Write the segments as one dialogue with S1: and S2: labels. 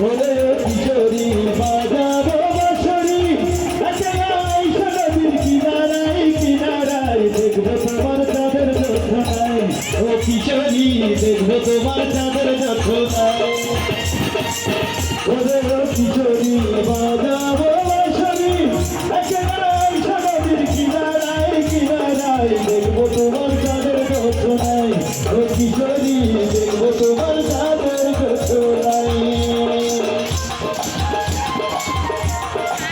S1: ওরে কিশোরী বাজাবো বাঁশরি আজলাই সনদীর কিনারায় কিনারায় দেখব তোমার চাঁদের যন্ত্রণায় ও কিশোরী দেখব তোমার চাঁদের যন্ত্রণায় ওরে কিশোরী বাজাবো বাঁশরি আজলাই সনদীর কিনারায় কিনারায় দেখব তোমার চাঁদের যন্ত্রণায় ও কিশোরী দেখব তোমার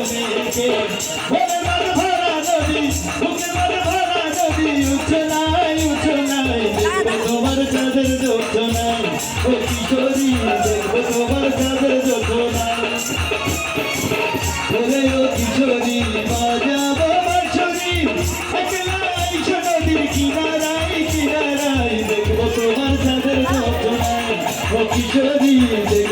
S1: মেখে ভোরে মাঝ ভরা নদী বুকে মাঝ ভরা নদী উঠলাই উঠলাই দেখব তোমার চাঁদের যোজনায় ও কিশোরী দেখব তোমার চাঁদের যোজনায় ওরে ও কিশোরী বাজাবো বাঁশরি একলাই নদীর কিনারায় কিনারায় দেখব তোমার চাঁদের যোজনায় ও কিশোরী দেখব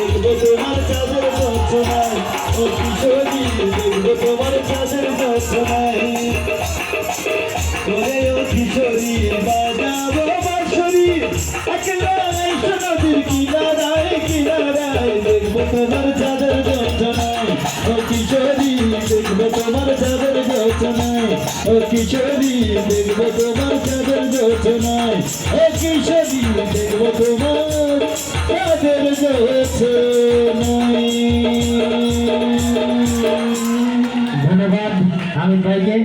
S1: তোমার চাঁদের যন্ত্রণায় ও কিশোরী দেখব তোমার চাঁদের যন্ত্রণায় ওরে ও কিশোরী, বাজাবো বাঁশরি। একলাই নদীর কিনারায় কিনারায় দেখব তোমার চাঁদের যন্ত্রণায় ও কিশোরী, দেখব তোমার চাঁদের যন্ত্রণায় ও কিশোরী, দেখব তোমার চাঁদের যন্ত্রণায় ও কিশোরী, দেখব তোমার
S2: ধন্যবাদ আমি ভাইকে।